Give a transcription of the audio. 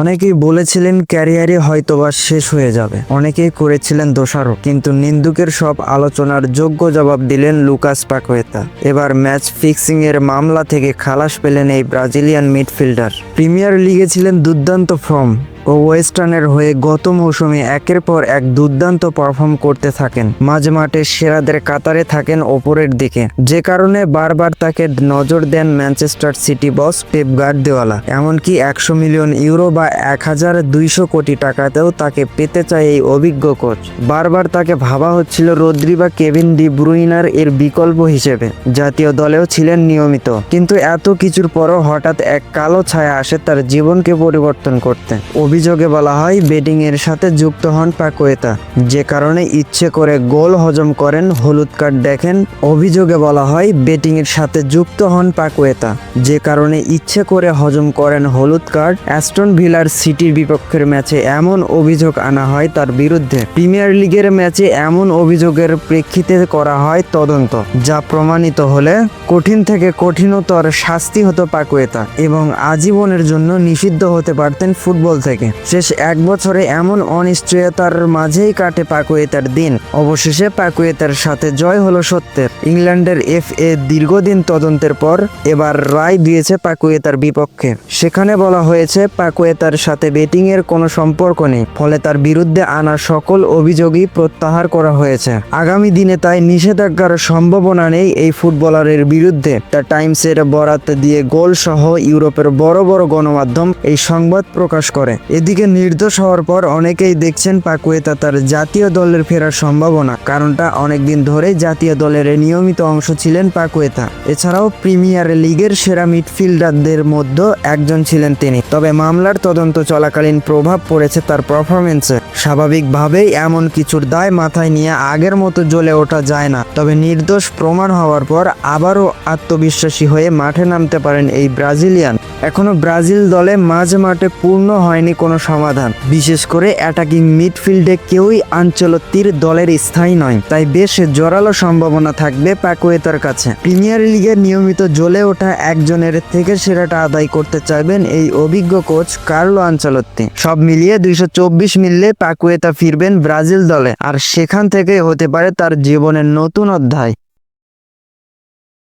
অনেকেই বলেছিলেন ক্যারিয়ারে হয়তোবা শেষ হয়ে যাবে। অনেকেই করেছিলেন দোষারোপ, কিন্তু নিন্দুকের সব আলোচনার যোগ্য জবাব দিলেন লুকাস পাকোয়েতা। এবার ম্যাচ ফিক্সিং এর মামলা থেকে খালাস পেলেন এই ব্রাজিলিয়ান মিডফিল্ডার। প্রিমিয়ার লিগে ছিলেন দুর্দান্ত ফর্ম। ও ওয়েস্টার্নের হয়ে গত মৌসুমে একের পর এক দুর্দান্ত পারফর্ম করতে থাকেন। মাঝে মাঠে সেরাদের কাতারে থাকেন ওপরের দিকে। যে কারণে বারবার তাকে নজর দেন Manchester City boss Pep Guardiola. এমনকি একশো মিলিয়ন ইউরো বা এক হাজার দুইশো কোটি টাকাতেও তাকে পেতে চায় এই অভিজ্ঞ কোচ। বারবার তাকে ভাবা হচ্ছিল রদ্রি বা কেভিন ডি ব্রুইনার এর বিকল্প হিসেবে। জাতীয় দলেও ছিলেন নিয়মিত। কিন্তু এত কিছুর পরও হঠাৎ এক কালো ছায়া আসে তার জীবনকে পরিবর্তন করতে। অভিযোগে বলা হয় বেটিং এর সাথে যুক্ত হন পাকোয়েতা। যে কারণে ইচ্ছে করে গোল হজম করেন, হলুদ কার্ড দেখেন। অভিযোগে বলা হয় বেটিং এর সাথে যুক্ত হন পাকোয়েতা। যে কারণে ইচ্ছে করে হজম করেন হলুদ কার্ড, অ্যাস্টন ভিলার সিটির বিপক্ষের ম্যাচে এমন অভিযোগ আনা হয় তার বিরুদ্ধে। প্রিমিয়ার লিগের ম্যাচে এমন অভিযোগের প্রেক্ষিতে করা হয় তদন্ত, যা প্রমাণিত হলে কঠিন থেকে কঠিনতর শাস্তি হতো পাকুয়েতা এবং আজীবনের জন্য নিষিদ্ধ হতে পারতেন ফুটবল থেকে। শেষ এক বছরে এমন অনিশ্চয়তার মাঝেই কাটে পাকুয়েতার দিন। অবশেষে পাকুয়েতার সাথে জয় হলো সত্যের। ইংল্যান্ডের এফ এ দীর্ঘদিন তদন্তের পর এবার রায় দিয়েছে পাকুয়েতার বিপক্ষে। সেখানে বলা হয়েছে, পাকুয়েতার সাথে বেটিং এর কোনো সম্পর্ক নেই, ফলে তার বিরুদ্ধে আনা সকল অভিযোগই প্রত্যাহার করা হয়েছে। আগামী দিনে তাই নিষেধাজ্ঞার সম্ভাবনা নেই এই ফুটবলারের বিরুদ্ধে দ্য টাইমসের বরাত দিয়ে গোল সহ ইউরোপের বড় বড় গণমাধ্যম এই সংবাদ প্রকাশ করে। এদিকে নির্দোষ হওয়ার পর অনেকেই দেখছেন পাকুয়েতা তার জাতীয় দলের ফেরার সম্ভাবনা, কারণটা অনেকদিন ধরে জাতীয় দলের নিয়মিত অংশ ছিলেন পাকুয়েতা। এছাড়াও প্রিমিয়ার লিগের সেরা মিডফিল্ডারদের মধ্যে একজন ছিলেন তিনি। তবে মামলার তদন্ত চলাকালীন প্রভাব পড়েছে তার পারফরমেন্সে স্বাভাবিকভাবেই এমন কিছুর দায় মাথায় নিয়ে আগের মতো জ্বলে ওঠা যায় না। তবে নির্দোষ প্রমাণ হওয়ার পর আবারও আত্মবিশ্বাসী হয়ে মাঠে নামতে পারেন এই ব্রাজিলিয়ান। এখনও ব্রাজিল দলে মাঝে মাঠে পূর্ণ হয়নি কোনো সমাধান। বিশেষ করে অ্যাটাকিং মিডফিল্ডে কেউই আঞ্চলত্তির দলের স্থায়ী নয়। তাই বেশ জোরালো সম্ভাবনা থাকবে প্যাকুয়েতার কাছে। প্রিমিয়ার লিগে নিয়মিত জ্বলে ওঠা একজনের থেকে সেরাটা আদায় করতে চাইবেন এই অভিজ্ঞ কোচ কার্লো আঞ্চলত্তি। সব মিলিয়ে দুইশো চব্বিশ মিললে প্যাকুয়েতা ফিরবেন ব্রাজিল দলে। আর সেখান থেকে হতে পারে তার জীবনের নতুন অধ্যায়।